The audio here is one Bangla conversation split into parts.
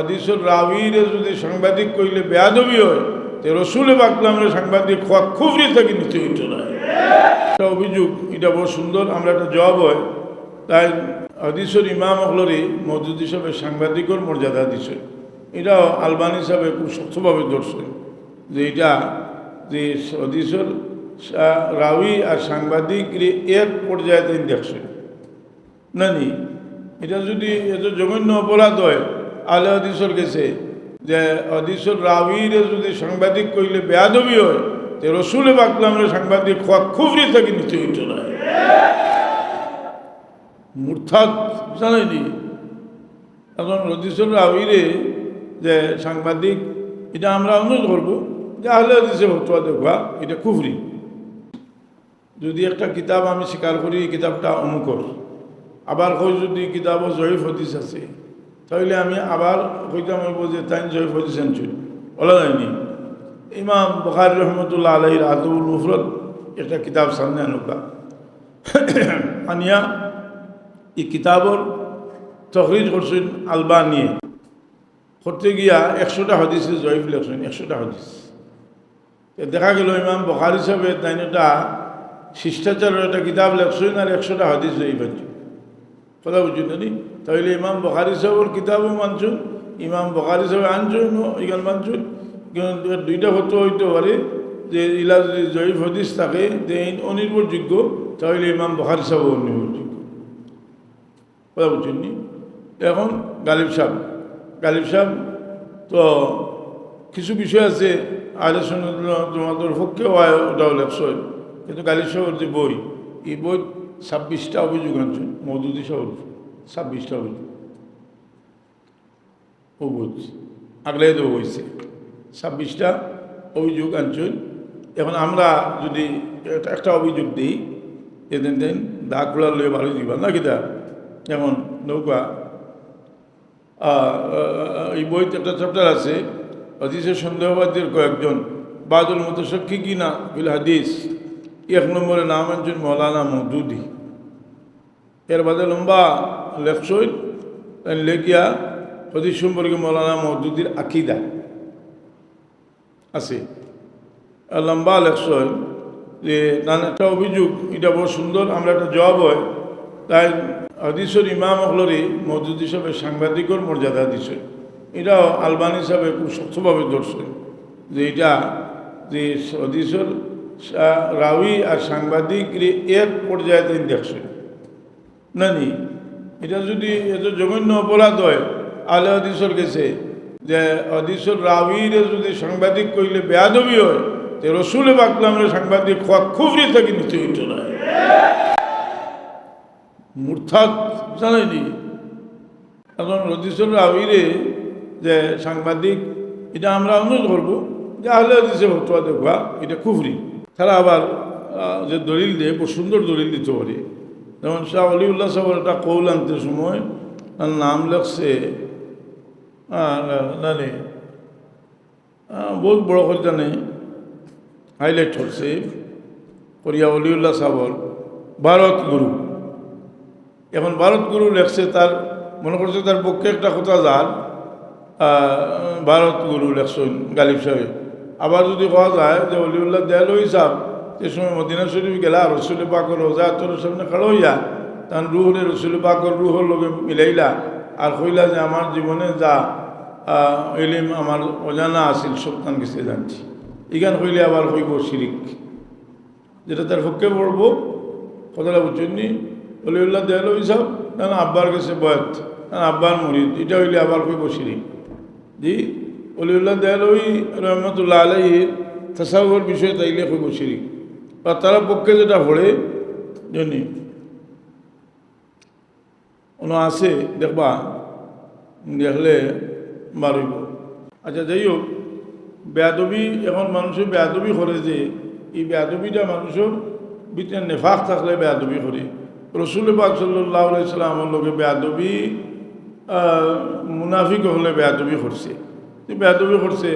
অদিসর রাবিরে যদি সাংবাদিক কইলে বেয়াদবি হয়, তে রসুলে বাকলামের সাংবাদিক হওয়া খুবই থেকে নিতে হইতো না। একটা অভিযোগ, এটা বড় সুন্দর, আমরা একটা জবাব হয়। তাই হদিসর ইমাম হলরে মজুদ হিসাবে সাংবাদিকর মর্যাদা দিছে। এটাও আলবান হিসাবে খুব শক্তভাবে ধরছে যে এটা যে হদিসর রাউি আর সাংবাদিক এক পর্যায়ে তিনি দেখছে। না নি এটা যদি এত জঘন্য অপরাধ হয় আলে হদিসর গেছে যে হদিসর রাউিরে যদি সাংবাদিক কইলে বেয়াদবি হয়, তে রসুলে বাকলামের সাংবাদিক হওয়া খুবই থেকে নিতে হইতো না মূর্থাত জানাইনি এখন রদিসর রাউিরে যে সাংবাদিক, এটা আমরা অনুরোধ করব যে আহলে হাদিসে ফতোয়া দেখবা, এটা কুফরি যদি একটা কিতাব আমি স্বীকার করি, এই কিতাবটা অমুকর। আবার কই যদি কিতাব জয়ীফ হদিস আছে। তাহলে আমি আবার কইতাম হইব যে তাই জয়ীফ হদিস আনছুন বলা যায়নি। ইমাম বখারি রহমতুল্লাহ আলহির আদুল মুফরত একটা কিতাব সামনে আনুকা আনিয়া, এই কিতাবর তখরিজ করছেন আলবা নিয়ে করতে গিয়া একশোটা হদিসে জয়ীফ লেখছেন, একশোটা হদিস। দেখা গেল ইমাম বখার হিসাবে তাই একটা শিষ্টাচারের একটা কিতাব লেখছেন আর একশোটা হদিস জয়ীফ আনছেন কথা বুঝছেন জানি তাহলে ইমাম বখারি সাহেবের কিতাবও মানছুন ইমাম বখারি সাহেব আনছুন ইগান মানছুন কিন্তু দুইটা হতে হইতে পারে যে ইলা যদি জয়ীফ হদিস থাকে যে অনির্ভরযোগ্য। তাহলে ইমাম বখারি সাহেব অনির্ভরযোগ্য। কথা বুঝছেন নি? এখন গালিব সাহেব। গালিব সাহেব তো কিছু বিষয় আছে আলোচনা তোমাদের পক্ষেও ওটাও লেখছয় কিন্তু গালিব সাহেবের যে বই, এই বই ছাব্বিশটা অভিযোগ আনছেন মধুদি সাহেব ছাব্বিশটা অভিযোগ। বুঝছি আগলে তো হয়েছে ছাব্বিশটা অভিযোগ আনছেন এখন আমরা যদি একটা- অভিযোগ দিই, এদিন দিন দা খোলা লয়ে ভালো দিবা, না কিতা যেমন নৌকা এই বইতে একটা চ্যাপ্টার আছে অতিশয় সন্দেহবাদীর কয়েকজন, বাদুল মুতসক্ষী কি না বিল হাদিস, এক নম্বরে নাম আনছেন মৌলানা মৌদুদি এর বাদে লম্বা লেখসই লেখিয়া হদিস সম্পর্কে মৌলানা মৌদুদির আকিদা আছে। আর লম্বা লেখসই যে নান একটা অভিযোগ, এটা বড় সুন্দর, আমরা একটা জবাব হয়। তাই হদিসর ইমাম হলরে মৌদুদ হিসাবে সাংবাদিকর মর্যাদা দিছে। এটাও আলবান হিসাবে খুব শক্তভাবে ধরছে যে এটা যে হদিসর রাউি আর সাংবাদিক এক পর্যায়ে তিনি দেখছে। না নি এটা যদি এত জঘন্য অপরাধ হয় আলে হদিসর গেছে যে হদিসর রাউিরে যদি সাংবাদিক কইলে বেয়াদবি হয়, তে রসুলে বাকলামের সাংবাদিক হওয়া খুবই থেকে নিতে হইতো না মূর্থাত জানাইনি এখন রদিসর রাউিরে যে সাংবাদিক, এটা আমরা অনুরোধ করব যে আহলে হাদিসে ফতোয়া দেখবা, এটা কুফরি তারা আবার যে দলিল দেয় সুন্দর দলিল দিতে পারে। যেমন শাহ অলিউল্লাহ সাহেবের একটা কৌল আনতে সময়, তার নাম লেখছে বহুত বড় করে জানে হাইলাইট করছে, করিয়া অলিউল্লাহ সাহর ভারত গুরু। এখন ভারত গুরু লেখছে তার, মনে করছে তার পক্ষে একটা কথা যার ভারত গুরু লেখছেন গালিব সাহেব। আবার যদি কোয়া যায় যে অলিউল্লাহ দেয়াল হিসাব সে সময় মদিনা শরীফ গেলা, রসুল পাকর রোজা তোর সামনে খাড়ো হইয়া তার রুহরে রসুল পাকর রুহর লগে মিলাইলা। আর কইলা যে আমার জীবনে যা ইলিম আমার অজানা আছিল সন্তান গেছে জানছি। ইগান কইলে আবার হইব শিরিক। যেটা তার পক্ষে পড়ব, কথাটা বুঝছেন নি অলিউল্লাহ দেয়াল হিসাব না আব্বার কাছে বয়াত না আব্বার মরিদ, এটা হইলে আবার কইব শিরিক। জি অলিউল্লাহ দেয়ালই রহমতুল্লাহ আলহীর তাসাউর বিষয়ে তাইলে কইব শিরিক। আর তারা পক্ষে যেটা পড়ে জানি। কোনো আছে, দেখবা। দেখলে মারিব। আচ্ছা যাই হোক বেয়াদবি, এখন মানুষের বেয়াদবি করে যে, এই বেয়াদবিটা মানুষের ভিতরে নেফাক থাকলে বেয়াদবি করে। রসুল পাক সাল্লাহ লোকে বেয়াদবি মুনাফিক হলে বেয়াদবি করছে। বেয়াদবি করছে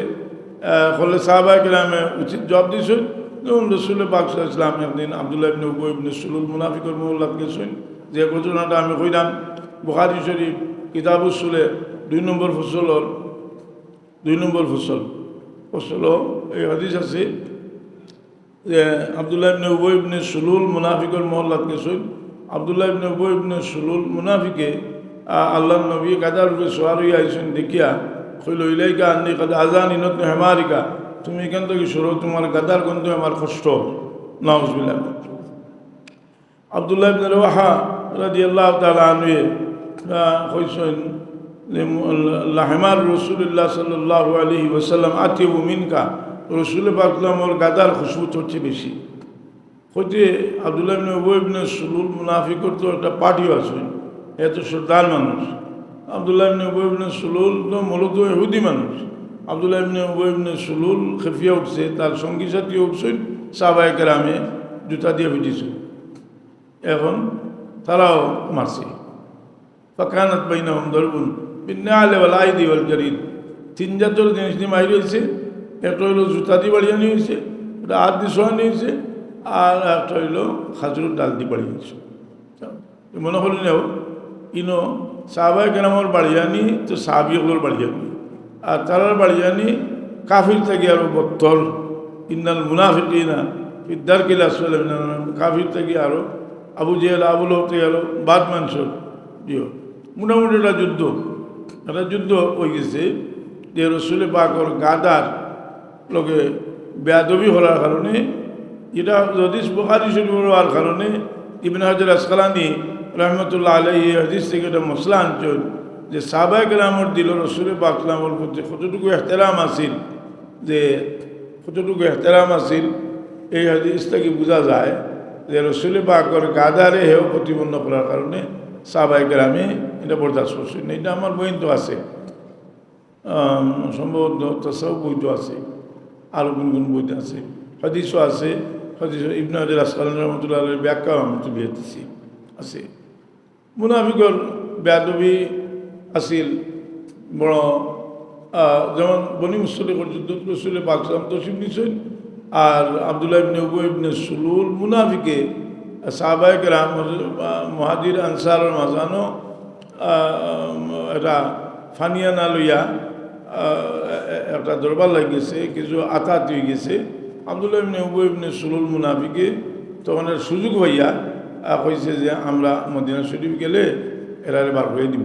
হলে সাহাবা গ্রামে উচিত জব দিয়েছেন যেমন রসুল পাক ইসলাম একদিন আবদুল্লাহ ইবনে উবু ইবনে সুলুল মুনাফিকর মোল্লাদ গেছেন যে ঘটনাটা আমি কইলাম বুখারি শরীফ কিতাবুসুলে দুই নম্বর ফসল হল দুই নম্বর ফসল ফসল এই হাদিস আছে যে আবদুল্লাহ ইবনে উবই ইবনে সুলুল মুনাফিকর মহল্লাত গেছেন আবদুল্লাহ ইবনে উবই ইবনে সুলুল মুনাফিকে আ- আল্লাহর নবী গাদার রূপে সোয়ার হইয়া আইসেন দেখিয়া কইল ইলাইকা আন্নি কাদ আজান ইনত হেমারিকা তুমি এখান থেকে সরো, তোমার গাদার গন্ধ আমার কষ্ট। নাউজবিল্লাহ। আবদুল্লাহ ইবনে রওয়াহা রাদিয়াল্লাহু তাআলা আনহু কইছেন লাহমার রসুল্লাহ সাল্লাল্লাহু আলাইহি ওয়াসাল্লাম আতিবু মিনকা, রসুল পাকলামর গাদার খুশবু হচ্ছে বেশি। হইতে আবদুল্লাহ ইবনে উবই ইবনে সুলুল মুনাফিকর তো একটা পার্টিও আছে এত শ্রদ্ধার মানুষ। আবদুল্লাহ ইবনে উবই ইবনে সুলুল তো মূলত ইহুদি মানুষ। আবদুল্লাহ ইবনে উবই ইবনে সুলুল খেফিয়া উঠছে, তার সঙ্গী সাথী উঠছেন, সাহবায় কেরামে জুতা দিয়ে ভিজিছে। এখন তারাও মারছে। ফাকানাত বাইনাহুম দরবুন বিন্নালে ওয়াল আইদি ওয়াল জারিদ। তিন জাতের জিনিস নিয়ে মাইর হয়েছে, একটা হইল জুতা দিয়ে বাড়িয়ে নিয়ে হয়েছে, একটা হাত দিয়ে সোয়া নিয়েছে আর একটা হইল খাজুর ডাল দিয়ে বাড়িয়ে নিয়েছে মনে নেও, ইনো সাহাবাই কেরামর বাড়িয়ানি তো সাহাবিগুলোর বাড়িয়ানি আর তারার বাড়ি জানি, কাফির থেকে আরও বত্তর ইন্নাল মুনাফিকিনা ফিদ্দার কিলা কাফির থেকে আরও, আবু জেহেল আবুল হতে গেল বাদ মানসর দিও মোটামুটি একটা যুদ্ধ। একটা যুদ্ধ হয়ে গেছে যে রসুলে পাকর গাদার লোকে বেয়াদবি হওয়ার কারণে এটা যদি বুখারি শরীফ হওয়ার কারণে, ইবিন হাজার আসকালানি রহমতুল্লাহ এই হাদিস থেকে একটা মশলা আনছেন। যে সাবায় গ্রামর দিল রসুলে পাকলামর প্রতি কতটুকু এহতেরাম আসিল যে কতটুকু এহতেরাম আসিল এই হাদিস থেকে বোঝা যায় যে রসুলে পাকর গাদারে হেও প্রতিবন্ধ করার কারণে সাবাই গ্রামে এটা বরদাস্ত করছেন এটা আমার বইন তো আছে সম্ভবত তাসাও বই তো আছে। আরও কোন কোন বইতে আছে। হদিসও আছে। হদিস ইবনা হাজার আসকালান রহমতুল্লাহ ব্যাখ্যাও আমি তুলে দিচ্ছি আছে। মুনাফিকর বেদবি আসিল বড় যেমন বনি মুসলে যুদ্ধ রসুলে পাকসাম তসিম নিছেন আর Abdullah ibn Ubayy ibn Salul মুনাফিকে সাহবায়ক রাম মহাজির, আনসার মাঝানো এটা ফানিয়া না লইয়া একটা দরবার লাগিয়েছে, কিছু আতাত হয়ে গেছে। আবদুল্লাহ ইবনে উবু ইবনে সুলুল মুনাফিকে তখন এর সুযোগ হইয়া কইছে যে আমরা মদিনা শরীফ গেলে এরারে বার হয়ে দিব।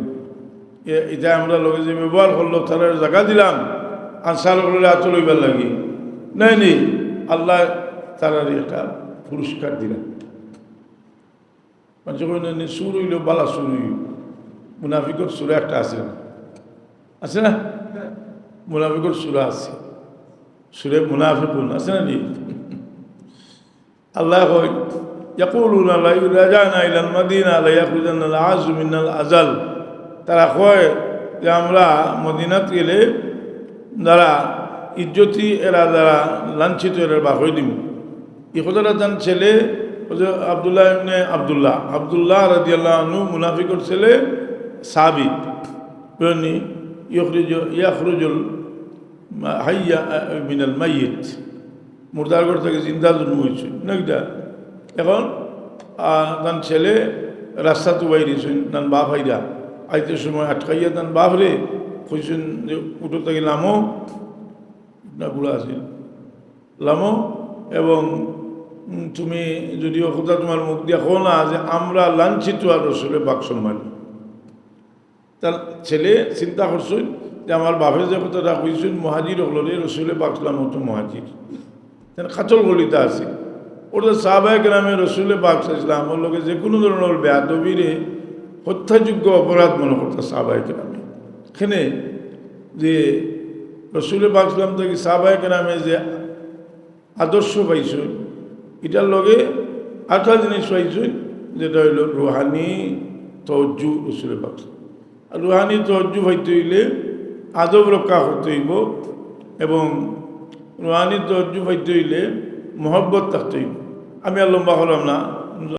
এটা আমরা লগে যে ব্যবহার করলো তারা জায়গা দিলাম আনসার করলে আত লইবার লাগি নাই নেই আল্লাহ তারার একটা পুরস্কার দিলেন মানুষ কইলেন সুর হইল বালা সুর হইল মুনাফিকর সুরে একটা আছে না আছে না মুনাফিকর সুরা আছে সুরে মুনাফিকুন আছে না নি আল্লাহ কয় يقولون لا رجعنا إلى المدينة لا يخرجن العز من الأزل তারা কয় যে আমরা মদিনাত গেলে যারা ইজ্জতি, এরা যারা লাঞ্ছিত, এরা বা হয়ে দিব কথাটা যান ছেলে আবদুল্লাহ ইবনে আবদুল্লাহ। আবদুল্লাহ রাদিয়াল্লাহ আনহু মুনাফিকর ছেলে সাবি বুঝলি ইয়খরিজ ইয়াখরুজুল হাইয়া মিনাল মাইয়িত। মুর্দার ঘর থেকে জিন্দা জন্ম হয়েছে নাকিটা এখন তার ছেলে রাস্তা তো বাইরেছেন তার বাপ হাইরা আইতে সময় আটকাইয়া তার বাপ রে কইছেন যে উঠো থেকে লামো। না গুড়া আছিল লামো এবং তুমি যদিও কথা তোমার মুখ দিয়া কো না যে আমরা লাঞ্ছিত আর রসুলে বাক সম্মানী। তার ছেলে চিন্তা করছেন যে আমার বাপে যে কথাটা কইছেন, মহাজির হলরে রসুলে বাকলাম হতো মহাজির। তেন খাচল গলিতে আছে। ওটা সাহবায়ক নামে রসুলে বাক ইসলাম। ওর লোকে যে কোনো ধরনের বেয়াদবিরে হত্যাযোগ্য অপরাধ মনে করতো সাহবায়ক নামে এখানে যে রসুলে বাক ইসলাম থেকে সাহবায়ক নামে যে আদর্শ পাইছেন, এটার লগে আরেকটা জিনিস পাইছেন, যেটা হইল রুহানি তজ্জু রসুলে বাক আর রুহানি তজ্জু হইতে হইলে আদব রক্ষা করতে হইব এবং রুহানি তজ্জু হইতে হইলে মহব্বত থাকতে হইব। আমি আর লম্বা হলাম না।